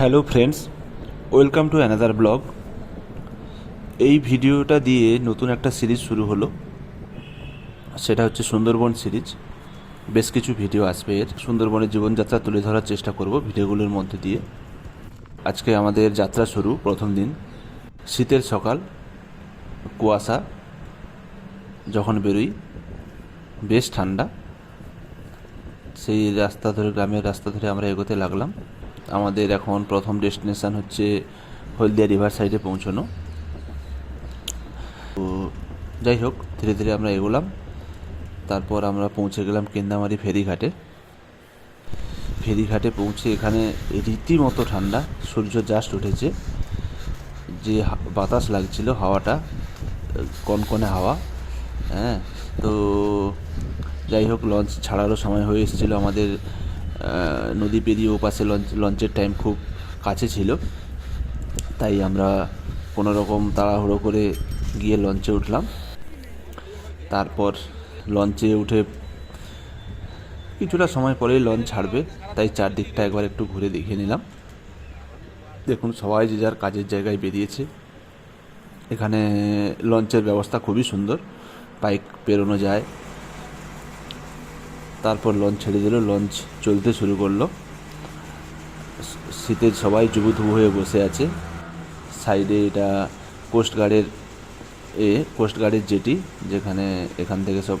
Hello friends, welcome to another blog. এই ভিডিওটা দিয়ে নতুন একটা সিরিজ শুরু হলো। সেটা হচ্ছে সুন্দরবন সিরিজ। বেশ কিছু ভিডিও আসবে এর। সুন্দরবনের জীবনযাত্রা তুলে ধরার চেষ্টা করব ভিডিওগুলোর মধ্যে দিয়ে। আজকে আমাদের যাত্রা শুরু, প্রথম দিন। শীতের সকাল, কুয়াশা, যখন বেরোই, বেশ ঠান্ডা। সেই রাস্তা ধরে, গ্রামের রাস্তা ধরে আমরা এগোতে লাগলাম। আমাদের এখন প্রথম ডেস্টিনেশন হচ্ছে হলদিয়া রিভার সাইডে পৌঁছানো। তো যাই হোক, ধীরে ধীরে আমরা এগোলাম। তারপর আমরা পৌঁছে গেলাম কেন্দামারি ফেরিঘাটে। ফেরিঘাটে পৌঁছে এখানে রীতিমতো ঠান্ডা, সূর্য জাস্ট উঠেছে। যে বাতাস লাগছিল হাওয়াটা, কনকনে হাওয়া হ্যাঁ। তো যাই হোক লঞ্চ ছাড়ারও সময় হয়ে এসেছিল আমাদের নদী পেরিয়ে ওপাশে লঞ্চ লঞ্চের টাইম খুব কাছে ছিল। তাই আমরা কোনো রকম তাড়াহুড়ো করে গিয়ে লঞ্চে উঠলাম। তারপর লঞ্চে উঠে কিছুটা সময় পরেই লঞ্চ ছাড়বে, তাই চারদিকটা একবার একটু ঘুরে দেখিয়ে নিলাম। দেখুন, সবাই যে যার কাজের জায়গায় বেরিয়েছে। এখানে লঞ্চের ব্যবস্থা খুবই সুন্দর। বাইক পেরোনো যায়। তারপর লঞ্চ ছেড়ে দিল লঞ্চ চলতে শুরু করল। শীতের সবাই জুবুথুবু হয়ে বসে আছে। সাইডে এটা কোস্টগার্ডের এ কোস্টগার্ডের জেটি, যেখানে এখান থেকে সব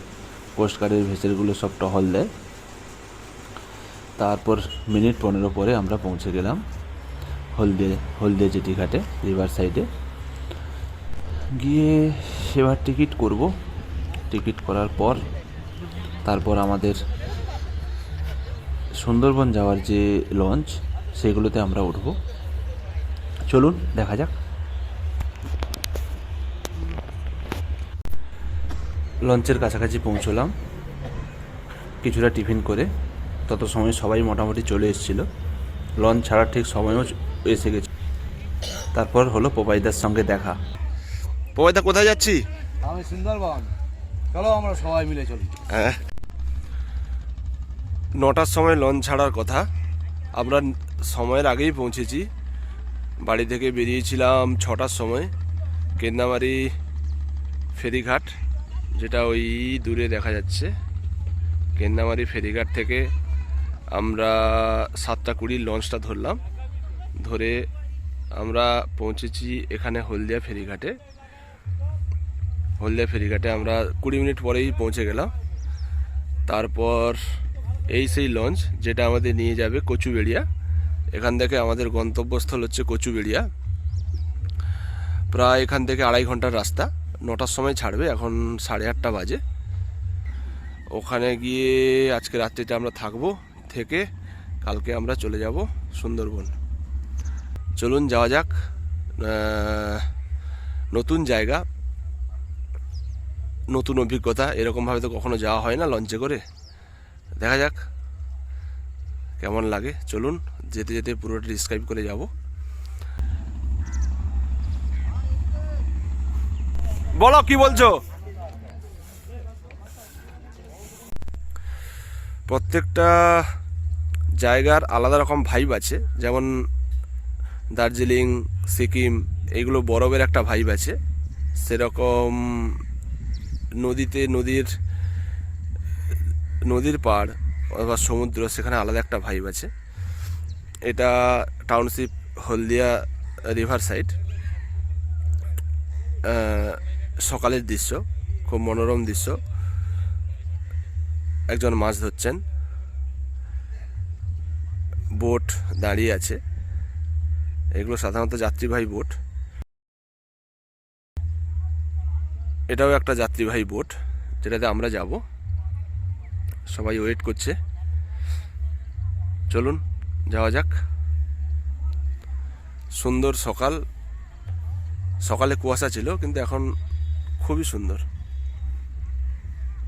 কোস্টগার্ডের ভেসেলগুলো সব টহল দেয়। তারপর মিনিট পনেরো পরে আমরা পৌঁছে গেলাম হলদে হলদে জেটি ঘাটে রিভার সাইডে গিয়ে সেবার টিকিট করব। টিকিট করার পর তারপর আমাদের সুন্দরবন যাওয়ার যে লঞ্চ সেগুলোতে আমরা উঠব। চলুন দেখা যাক। লঞ্চের কাছাকাছি পৌঁছলাম। কিছুটা টিফিন করে তত সময় সবাই মোটামুটি চলে এসেছিল। লঞ্চ ছাড়ার ঠিক সময়ও এসে গেছে। তারপর হলো পোপাইদার সঙ্গে দেখা। পয়দা কোথায় যাচ্ছি? আমি সুন্দরবন। চলো আমরা সবাই মিলে চলি। হ্যাঁ। নটার সময় লঞ্চ ছাড়ার কথা। আমরা সময়ের আগেই পৌঁছেছি। বাড়ি থেকে বেরিয়েছিলাম ছটার সময়। কেন্দামারি ফেরিঘাট, যেটা ওই দূরে দেখা যাচ্ছে। কেন্দামারি ফেরিঘাট থেকে আমরা সাতটা কুড়ির লঞ্চটা ধরলাম। ধরে আমরা পৌঁছেছি এখানে হলদিয়া ফেরিঘাটে। হলদিয়া ফেরিঘাটে আমরা কুড়ি মিনিট পরেই পৌঁছে গেলাম। তারপর এই সেই লঞ্চ যেটা আমাদের নিয়ে যাবে কচুবেড়িয়া। এখান থেকে আমাদের গন্তব্যস্থল হচ্ছে কচুবেড়িয়া। প্রায় এখান থেকে আড়াই ঘণ্টার রাস্তা। নটার সময় ছাড়বে, এখন সাড়ে আটটা বাজে। ওখানে গিয়ে আজকে রাত্রিটা আমরা থাকব, থেকে কালকে আমরা চলে যাব সুন্দরবন। চলুন যাওয়া যাক নতুন জায়গা। নতুন অভিজ্ঞতা, এরকমভাবে তো কখনো যাওয়া হয় না লঞ্চে করে। দেখা যাক কেমন লাগে। চলুন, যেতে যেতে পুরোটা ডিসক্রাইব করে যাব। বলো, কি বলছো? প্রত্যেকটা জায়গার আলাদা রকম ভাইব আছে। যেমন দার্জিলিং, সিকিম এইগুলো বরফের একটা ভাইব আছে। সেরকম নদীতে, নদীর নদীর পাড় অথবা সমুদ্র, সেখানে আলাদা একটা ভাইব আছে। এটা টাউনশিপ হলদিয়া রিভার সাইড সকালের দৃশ্য, খুব মনোরম দৃশ্য। একজন মাছ ধরছেন। বোট দাঁড়িয়ে আছে। এগুলো সাধারণত যাত্রীবাহী বোট। এটাও একটা যাত্রীবাহী বোট, যেটাতে আমরা যাব। সবাই ওয়েট করছে। চলুন, যাওয়া যাক। সুন্দর সকাল। সকালে কুয়াশা ছিল, কিন্তু এখন খুবই সুন্দর।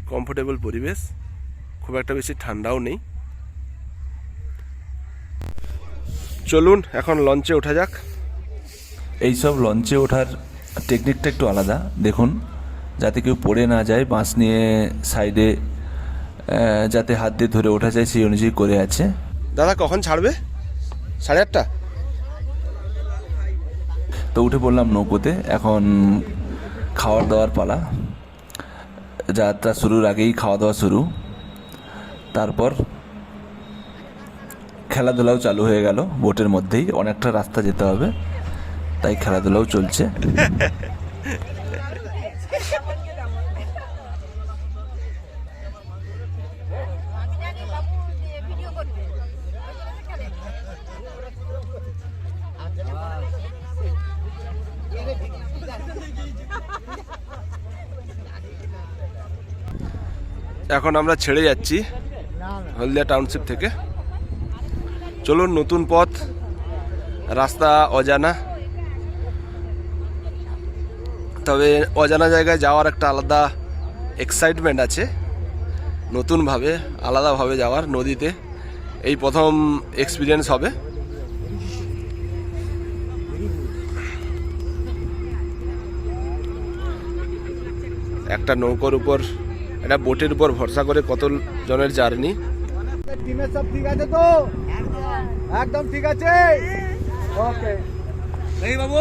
কমফোর্টেবল পরিবেশ। খুব একটা বেশি ঠান্ডাও নেই। চলুন, এখন লঞ্চে ওঠা যাক। এইসব লঞ্চে ওঠার টেকনিকটা একটু আলাদা। দেখুন, যাতে কেউ পড়ে না যায়, বাঁশ নিয়ে সাইডে যাতে হাত দিয়ে ধরে ওঠা যায় সেই অনুযায়ী করে আছে। দাদা কখন ছাড়বে? সাড়ে আটটা? তো উঠে পড়লাম নৌকোতে। এখন খাওয়ার দাওয়ার পালা। যাত্রা শুরুর আগেই খাওয়া দাওয়া শুরু। তারপর খেলাধুলাও চালু হয়ে গেল। বোটের মধ্যেই অনেকটা রাস্তা যেতে হবে। তাই খেলাধুলাও চলছে। এখন আমরা ছেড়ে যাচ্ছি হলদিয়া টাউনশিপ থেকে। চলুন নতুন পথ, রাস্তা অজানা। তবে অজানা জায়গায় যাওয়ার একটা আলাদা এক্সাইটমেন্ট আছে, নতুনভাবে, আলাদাভাবে যাওয়ার নদীতে। এই প্রথম এক্সপিরিয়েন্স হবে। একটা নৌকোর উপর একটা বোটের উপর ভরসা করে কত জনের জার্নি? টিমের সব ঠিক আছে তো? একদম ঠিক আছে? ওকে। এই বাবু।